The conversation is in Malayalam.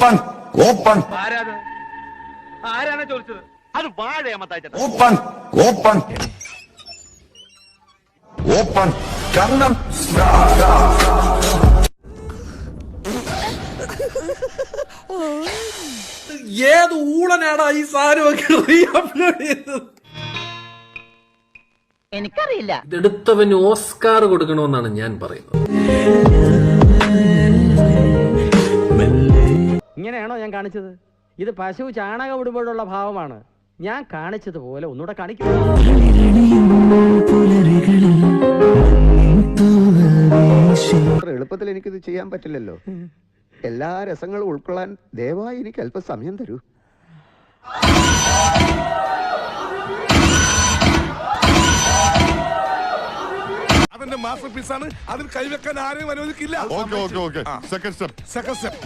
Open open. ആരാണ് ചോദിച്ചത്? അത് വാഴയമ്മത്തായിട്ട് ഓപ്പൺ ഓപ്പൺ. ഓപ്പൺ. കണ്ണം ഏത് ഊളനാടാ ഈ സാധനമൊക്കെ അപ്ലോഡ് ചെയ്തത്? എനിക്കറിയില്ല. ഇതെടുത്തവന് ഓസ്കാർ കൊടുക്കണമെന്നാണ് ഞാൻ പറയുന്നത്. ഇങ്ങനെയാണോ ഞാൻ കാണിച്ചത്? ഇത് പശു ചാണകം ഇടുമ്പോഴുള്ള ഭാവമാണ്. ഞാൻ കാണിച്ചതുപോലെ ഒന്നുകൂടെ കാണിക്കും. എളുപ്പത്തിൽ എനിക്കിത് ചെയ്യാൻ പറ്റില്ലല്ലോ. എല്ലാ രസങ്ങളും ഉൾക്കൊള്ളാൻ ദയവായി എനിക്ക് അല്പം സമയം തരൂ. അതെന്റെ മാസ്റ്റർ പീസാണ്. അതിൽ കൈവെക്കാൻ ആരെയും അനുവദിക്കില്ല. Okay okay okay second step second step